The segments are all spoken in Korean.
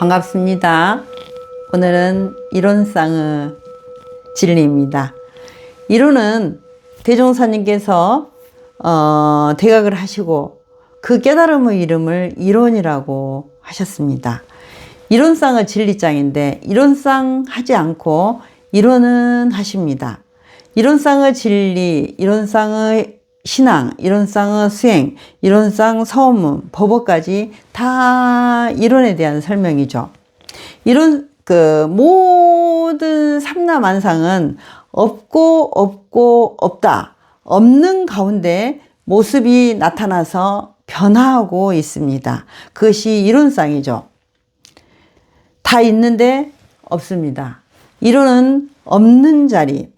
반갑습니다. 오늘은 이론상의 진리입니다. 이론은 대종사님께서 어, 대각을 하시고 그 깨달음의 이름을 이론이라고 하셨습니다. 이론상의 진리장인데 이론상 하지 않고 이론은 하십니다. 이론상의 진리, 이론상의 신앙, 이론상의 수행, 이론상 서문, 법어까지 다 이론에 대한 설명이죠. 이론 그 모든 삼라만상은 없고 없고 없다. 없는 가운데 모습이 나타나서 변화하고 있습니다. 그것이 이론상이죠. 다 있는데 없습니다. 이론은 없는 자리,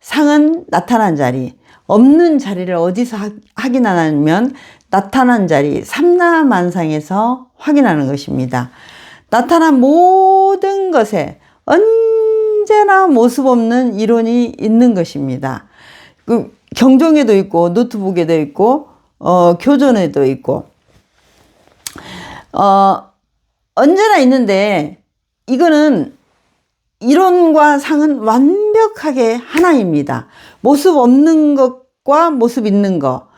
상은 나타난 자리, 없는 자리를 어디서 확인하냐면 나타난 자리, 삼라만상에서 확인하는 것입니다. 나타난 모든 것에 언제나 모습 없는 이론이 있는 것입니다. 그 경종에도 있고 노트북에도 있고 어, 교전에도 있고 어, 언제나 있는데 이거는 이론과 상은 완벽하게 하나입니다. 모습 없는 것 과 모습 있는 것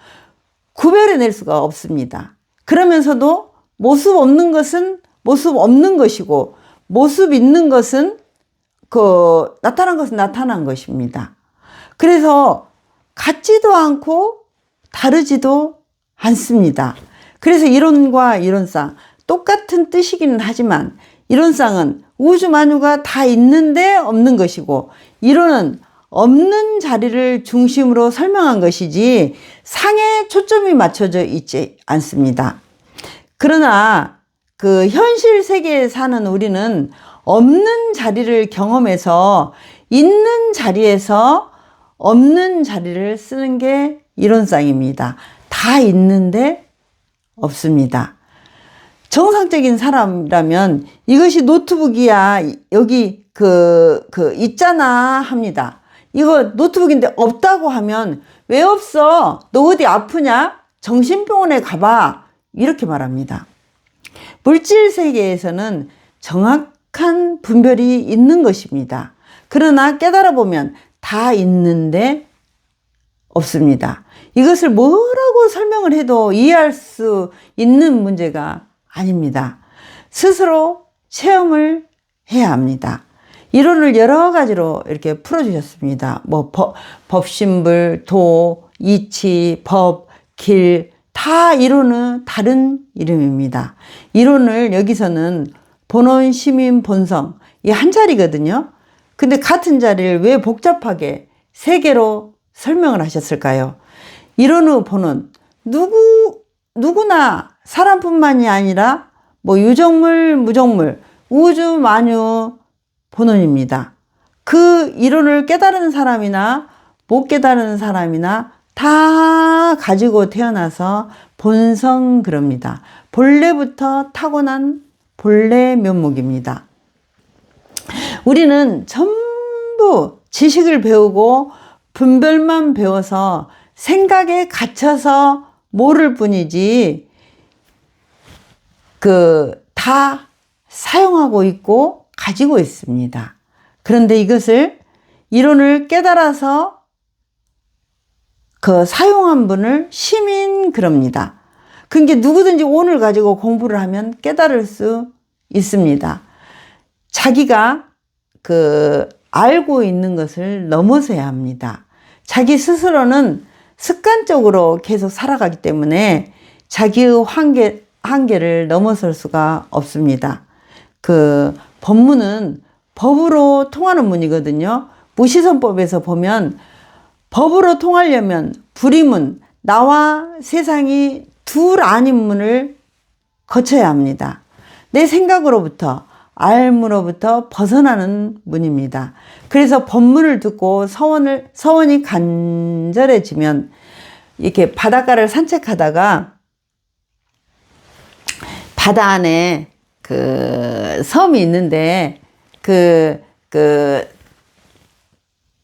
구별해낼 수가 없습니다. 그러면서도 모습 없는 것은 모습 없는 것이고 모습 있는 것은 그 나타난 것은 나타난 것입니다. 그래서 같지도 않고 다르지도 않습니다. 그래서 이론과 이론상 똑같은 뜻이기는 하지만 이론상은 우주 만유가 다 있는데 없는 것이고 이론은 없는 자리를 중심으로 설명한 것이지 상에 초점이 맞춰져 있지 않습니다. 그러나 그 현실 세계에 사는 우리는 없는 자리를 경험해서 있는 자리에서 없는 자리를 쓰는 게 이론상입니다. 다 있는데 없습니다. 정상적인 사람이라면 이것이 노트북이야. 여기 그, 그, 있잖아. 합니다. 이거 노트북인데 없다고 하면 왜 없어? 너 어디 아프냐? 정신병원에 가봐. 이렇게 말합니다. 물질 세계에서는 정확한 분별이 있는 것입니다. 그러나 깨달아 보면 다 있는데 없습니다. 이것을 뭐라고 설명을 해도 이해할 수 있는 문제가 아닙니다. 스스로 체험을 해야 합니다. 이론을 여러 가지로 이렇게 풀어주셨습니다. 뭐, 법, 법신불, 도, 이치, 법, 길, 다 이론은 다른 이름입니다. 이론을 여기서는 본원, 시민, 본성, 이 한 자리거든요. 근데 같은 자리를 왜 복잡하게 세 개로 설명을 하셨을까요? 이론의 본원, 누구, 누구나 사람뿐만이 아니라 뭐 유정물, 무정물, 우주 만유 본원입니다. 그 이론을 깨달은 사람이나 못 깨달은 사람이나 다 가지고 태어나서 본성 그럽니다. 본래부터 타고난 본래 면목입니다. 우리는 전부 지식을 배우고 분별만 배워서 생각에 갇혀서 모를 뿐이지 그 다 사용하고 있고 가지고 있습니다. 그런데 이것을 이론을 깨달아서 그 사용한 분을 시민 그럽니다. 그게 누구든지 오늘 가지고 공부를 하면 깨달을 수 있습니다. 자기가 그 알고 있는 것을 넘어서야 합니다. 자기 스스로는 습관적으로 계속 살아가기 때문에 자기의 한계, 한계를 넘어설 수가 없습니다. 그 법문은 법으로 통하는 문이거든요. 무시선법에서 보면 법으로 통하려면 불임은 나와 세상이 둘 아닌 문을 거쳐야 합니다. 내 생각으로부터 알무로부터 벗어나는 문입니다. 그래서 법문을 듣고 서원을 서원이 간절해지면 이렇게 바닷가를 산책하다가 바다 안에 그 섬이 있는데 그, 그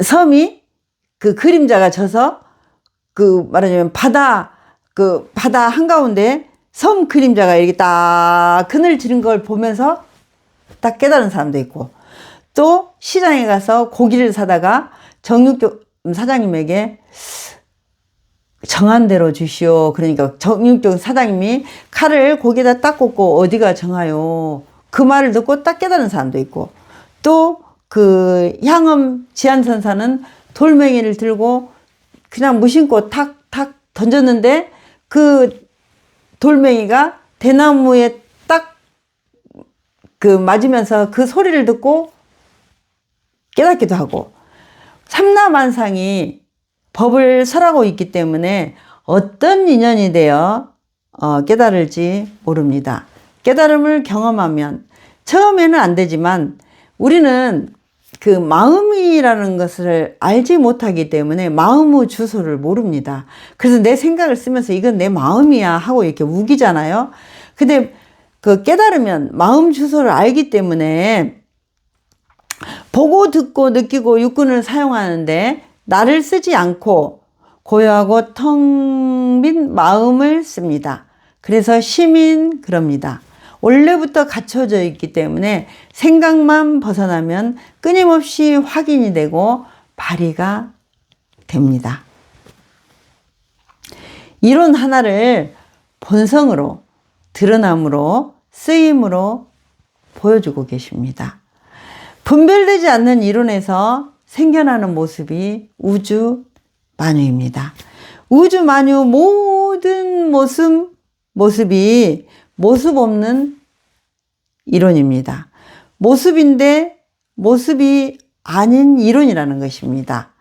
섬이 그 그림자가 져서 그 말하자면 바다 그 바다 한가운데 섬 그림자가 이렇게 딱 그늘 지는 걸 보면서 딱 깨달은 사람도 있고 또 시장에 가서 고기를 사다가 정육점 사장님에게 정한 대로 주시오. 그러니까 정육점 사장님이 칼을 고기에다 딱 꽂고 어디가 정하요. 그 말을 듣고 딱 깨달은 사람도 있고 또 그 향음 지한선사는 돌멩이를 들고 그냥 무심코 탁탁 던졌는데 그 돌멩이가 대나무에 딱 그 맞으면서 그 소리를 듣고 깨닫기도 하고 삼라만상이 법을 설하고 있기 때문에 어떤 인연이 되어 어, 깨달을지 모릅니다. 깨달음을 경험하면 처음에는 안 되지만 우리는 그 마음이라는 것을 알지 못하기 때문에 마음의 주소를 모릅니다. 그래서 내 생각을 쓰면서 이건 내 마음이야 하고 이렇게 우기잖아요. 근데 그 깨달으면 마음 주소를 알기 때문에 보고 듣고 느끼고 육군을 사용하는데 나를 쓰지 않고 고요하고 텅 빈 마음을 씁니다. 그래서 시민 그럽니다. 원래부터 갖춰져 있기 때문에 생각만 벗어나면 끊임없이 확인이 되고 발휘가 됩니다. 이론 하나를 본성으로 드러남으로 쓰임으로 보여주고 계십니다. 분별되지 않는 이론에서 생겨나는 모습이 우주 만유입니다. 우주 만유 모든 모습, 모습이 모습 없는 이론입니다. 모습인데 모습이 아닌 이론이라는 것입니다.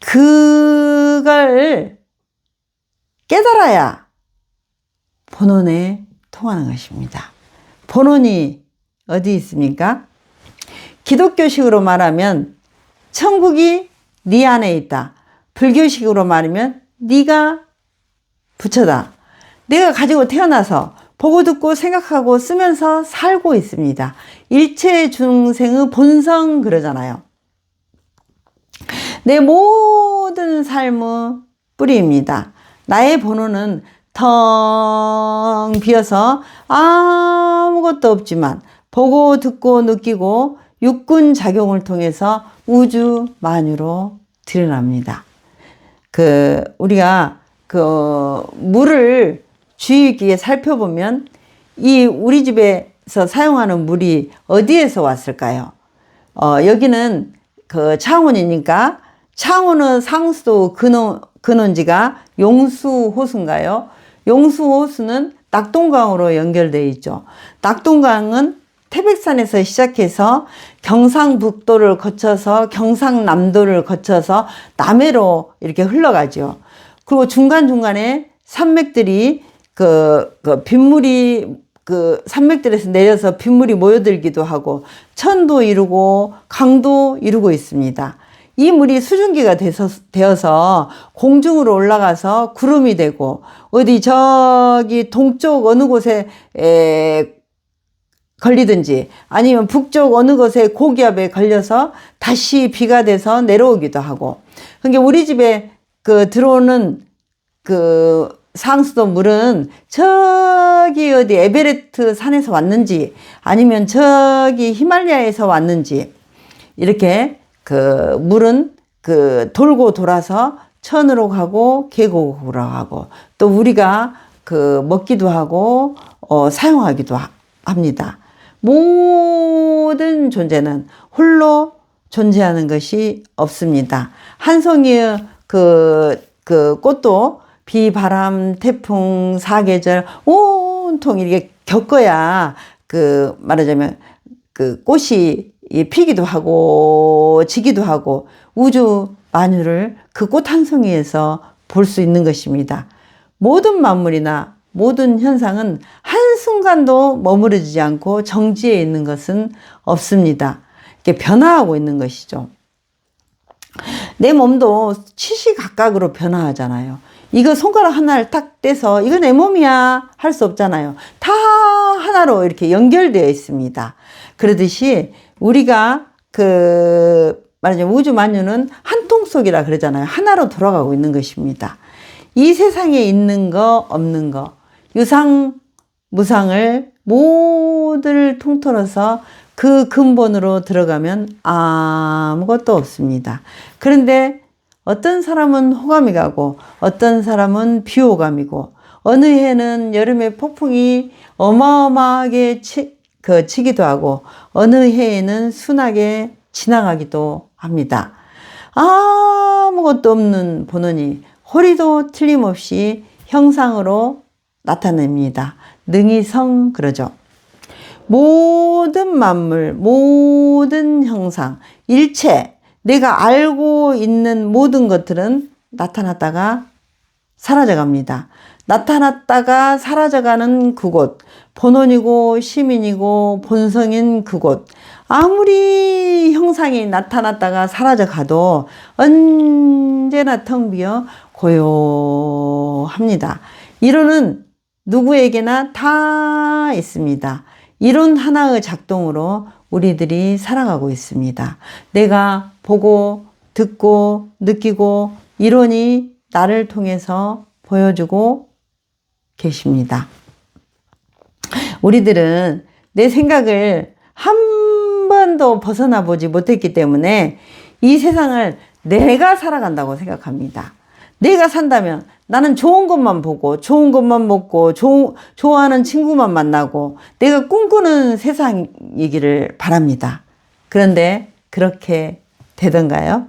그걸 깨달아야 본원에 통하는 것입니다. 본원이 어디 있습니까? 기독교식으로 말하면 천국이 네 안에 있다. 불교식으로 말하면 네가 부처다. 내가 가지고 태어나서 보고 듣고 생각하고 쓰면서 살고 있습니다. 일체 중생의 본성 그러잖아요. 내 모든 삶의 뿌리입니다. 나의 번호는 텅 비어서 아무것도 없지만 보고 듣고 느끼고 육군 작용을 통해서 우주 만유로 드러납니다. 그 우리가 그 물을 주의 깊게 살펴보면 이 우리 집에서 사용하는 물이 어디에서 왔을까요? 어, 여기는 그 창원이니까 창원의 상수 근원, 근원지가 용수호수인가요? 용수호수는 낙동강으로 연결되어 있죠. 낙동강은 태백산에서 시작해서 경상북도를 거쳐서 경상남도를 거쳐서 남해로 이렇게 흘러가죠. 그리고 중간중간에 산맥들이 그, 그 빗물이 그 산맥들에서 내려서 빗물이 모여들기도 하고 천도 이루고 강도 이루고 있습니다. 이 물이 수증기가 돼서, 되어서 공중으로 올라가서 구름이 되고 어디 저기 동쪽 어느 곳에 에, 걸리든지 아니면 북쪽 어느 곳에 고기압에 걸려서 다시 비가 돼서 내려오기도 하고 그러니까 우리 집에 그 들어오는 그 상수도 물은 저기 어디 에베레트 산에서 왔는지 아니면 저기 히말라야에서 왔는지 이렇게 그 물은 그 돌고 돌아서 천으로 가고 계곡으로 가고 또 우리가 그 먹기도 하고 어 사용하기도 하, 합니다. 모든 존재는 홀로 존재하는 것이 없습니다. 한 송이의 그, 그 꽃도 비, 바람, 태풍, 사계절 온통 이렇게 겪어야 그 말하자면 그 꽃이 피기도 하고 지기도 하고 우주 만유를 그 꽃 한 송이에서 볼 수 있는 것입니다. 모든 만물이나 모든 현상은 한 순간도 머무르지 않고 정지해 있는 것은 없습니다. 이렇게 변화하고 있는 것이죠. 내 몸도 치시각각으로 변화하잖아요. 이거 손가락 하나를 딱 떼서 이거 내 몸이야 할 수 없잖아요. 다 하나로 이렇게 연결되어 있습니다. 그러듯이 우리가 그 말하자면 우주 만유는 한 통 속이라 그러잖아요. 하나로 돌아가고 있는 것입니다. 이 세상에 있는 거 없는 거 유상 무상을 모두를 통틀어서 그 근본으로 들어가면 아무것도 없습니다. 그런데 어떤 사람은 호감이 가고 어떤 사람은 비호감이고 어느 해는 여름에 폭풍이 어마어마하게 치, 그 치기도 하고 어느 해에는 순하게 지나가기도 합니다. 아무것도 없는 본원이 허리도 틀림없이 형상으로 나타냅니다. 능이 성 그러죠. 모든 만물, 모든 형상, 일체, 내가 알고 있는 모든 것들은 나타났다가 사라져 갑니다. 나타났다가 사라져가는 그곳, 본원이고 시민이고 본성인 그곳, 아무리 형상이 나타났다가 사라져 가도 언제나 텅 비어 고요합니다. 이론은 누구에게나 다 있습니다. 이론 하나의 작동으로 우리들이 살아가고 있습니다. 내가 보고 듣고 느끼고 이론이 나를 통해서 보여주고 계십니다. 우리들은 내 생각을 한 번도 벗어나 보지 못했기 때문에 이 세상을 내가 살아간다고 생각합니다. 내가 산다면 나는 좋은 것만 보고 좋은 것만 먹고 조, 좋아하는 친구만 만나고 내가 꿈꾸는 세상이기를 바랍니다. 그런데 그렇게 되던가요?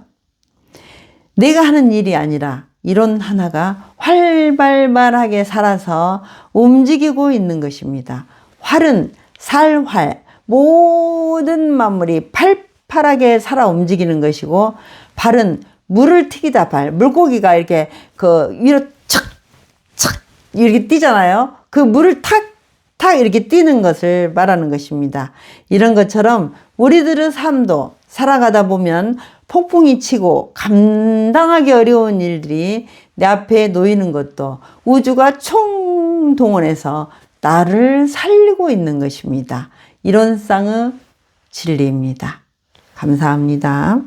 내가 하는 일이 아니라 이론 하나가 활발발하게 살아서 움직이고 있는 것입니다. 활은 살활, 모든 만물이 팔팔하게 살아 움직이는 것이고, 발은 물을 튀기다 발, 물고기가 이렇게 그 위로 착, 착, 이렇게 뛰잖아요. 그 물을 탁, 탁 이렇게 뛰는 것을 말하는 것입니다. 이런 것처럼 우리들의 삶도 살아가다 보면 폭풍이 치고 감당하기 어려운 일들이 내 앞에 놓이는 것도 우주가 총동원해서 나를 살리고 있는 것입니다. 이런 쌍의 진리입니다. 감사합니다.